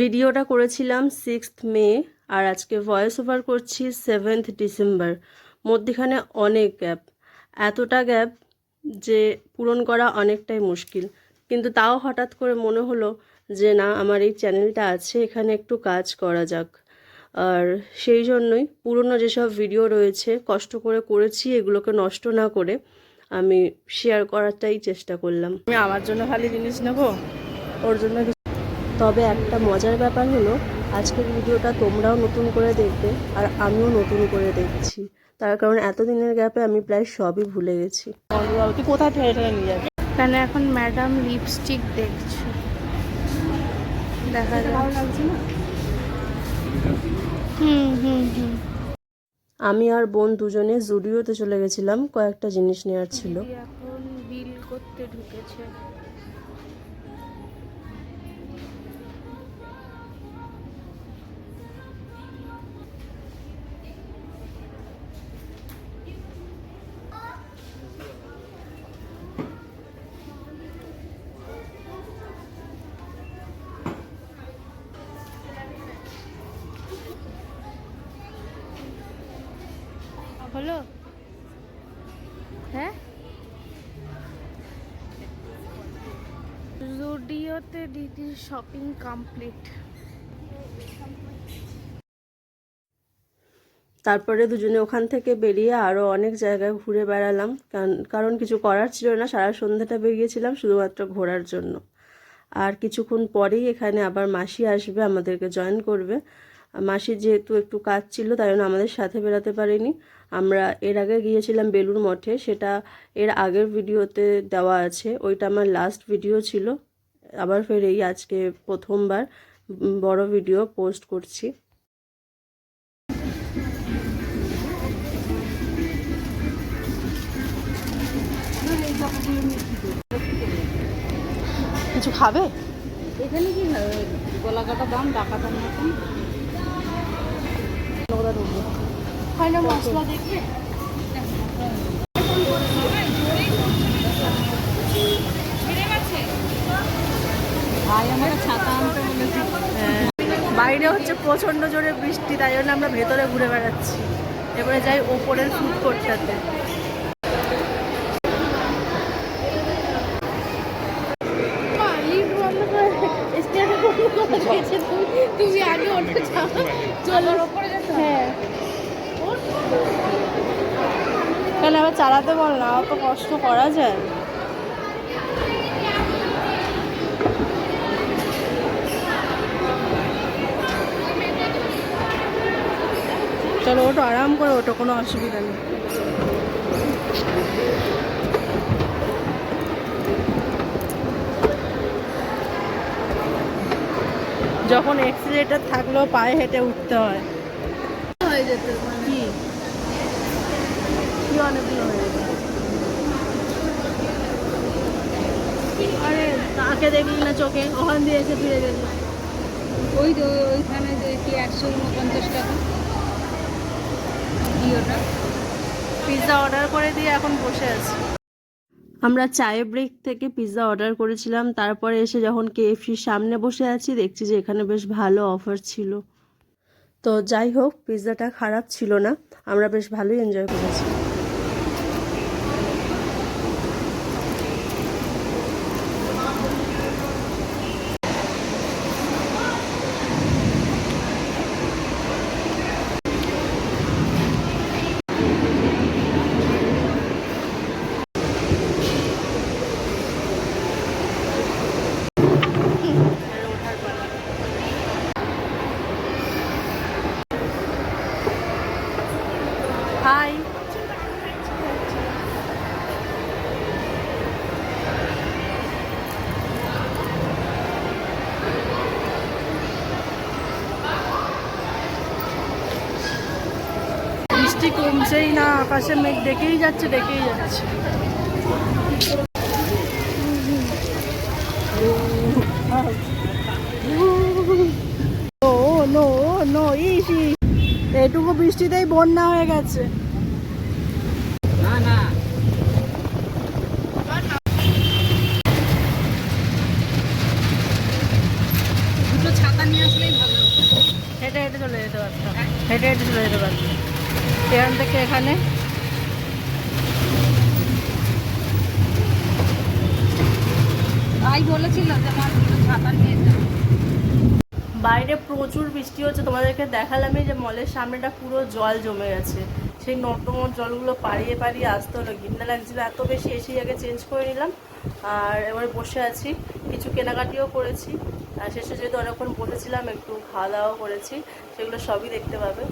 ভিডিওটা করেছিলাম sixth May আর আজকে ভয়েস ওভার করছি সেভেন্থ ডিসেম্বর মধ্যেখানে অনেক গ্যাপ এতটা গ্যাপ যে পূরণ করা অনেকটাই মুশকিল। কিন্তু তাও হঠাৎ করে মনে হলো যে, না, আমার এই চ্যানেলটা আছে, এখানে একটু কাজ করা যাক। আর সেই জন্যই পুরনো যেসব ভিডিও রয়েছে, কষ্ট করে করেছি, এগুলোকে নষ্ট না করে আমি শেয়ার করাটাই চেষ্টা করলাম। আমি আমার জন্য খালি জিনিস নেব? ওর জন্য তবে একটা মজার ব্যাপার হলো আজকের ভিডিওটা তোমরাও নতুন করে দেখবে আর আমিও নতুন করে দেখছি। তার কারণ এতদিনের গ্যাপে আমি প্রায় সবই ভুলে গেছি। কোথায় ঠেলে ঠেলে নিয়ে যাবি? এখানে এখন ম্যাডাম লিপস্টিক দেখছ। দেখা না? হুম হুম হুম। আমি আর বোন দুজনে জুডিওতে চলে গেছিলাম কয়েকটা জিনিস নেওয়ার ছিল। এখন বিল করতে ঢুকেছে। হলো? হ্যাঁ? জুডিওতে দিদির শপিং কমপ্লিট। তারপরে দুজনে ওখান থেকে বেরিয়ে আরও অনেক জায়গায় ঘুরে বেড়ালাম। কারণ- কিছু করার ছিল না, সারা সন্ধ্যাটা বেরিয়েছিলাম শুধুমাত্র ঘোরার জন্য। আর কিছুক্ষণ পরেই এখানে আবার মাসি আসবে, আমাদেরকে জয়েন করবে। মাসির যেহেতু একটু কাজ ছিল তাই জন্য আমাদের সাথে বেরাতে পারিনি। আমরা এর আগে গিয়েছিলাম বেলুর মঠে সেটা এর আগের ভিডিওতে দেওয়া আছে। ওইটা আমার লাস্ট ভিডিও ছিল। আবার ফের এই আজকে প্রথমবার বড় ভিডিও পোস্ট করছি। কিছু খাবে? এখানে কি? গলা কাটা দাম ডাকাতার মতন? ঢুকবে হয় না মশলা বাইরে হচ্ছে প্রচণ্ড জোরে বৃষ্টি তাই জন্য আমরা ভেতরে ঘুরে বেড়াচ্ছি। এবারে যাই ওপরের ফুড কোর্টটাতে দিয়েছে তুমি আগে হ্যাঁ। কেন আবার চালাতে বল না, অত কষ্ট করা যায়। চলো ওটো আরাম করে, ওটো কোনো অসুবিধা নেই। যখন এক্সিলেটার থাকলেও পায়ে হেঁটে উঠতে হয়। হয়ে যেত মানে কি? কি অনেকগুলো হয়ে যেত? আরে তাকে দেখলি না চোখে? ওখান দিয়ে এসে ফিরে গেছে ওই ওইখানে কি একশো উনপঞ্চাশ টাকা? কি ওটা পিৎজা অর্ডার করে দিয়ে এখন বসে আছি। আমরা চায়ে ব্রেক থেকে পিৎজা অর্ডার করেছিলাম। তারপরে এসে যখন কেএফসির সামনে বসে আছি, দেখছি যে এখানে বেশ ভালো অফার ছিল। তো যাই হোক পিৎজাটা খারাপ ছিল না। আমরা বেশ ভালোই এনজয় করেছি। হাই বৃষ্টি কমছেই না আকাশে মেঘ ডেকেই যাচ্ছে ডেকেই যাচ্ছে নো ইস ইস। এটুকু বৃষ্টিতেই বন্যা হয়ে গেছে। ছাতা নিয়ে আসো পারতাম। হেঁটে হেঁটে চলে যেতে পারতাম। এখান থেকে এখানে। ভাই বলেছিল যে আমার দুটো ছাতা নিয়ে যাও বাইরে প্রচুর বৃষ্টি হচ্ছে, তোমাদেরকে দেখালামই যে মলের সামনেটা পুরো জল জমে গেছে। সেই নর্দমার জলগুলো পাড়িয়ে পাড়িয়ে আসতে হলো। ঘিন্না লাগছিল এত বেশি এসেই আগে চেঞ্জ করে নিলাম, আর এবার বসে আছি। কিছু কেনাকাটিও করেছি, আর শেষে যেহেতু অনেকক্ষণ বসেছিলাম, একটু খাওয়া দাওয়াও করেছি, সেগুলো সবই দেখতে পাবে।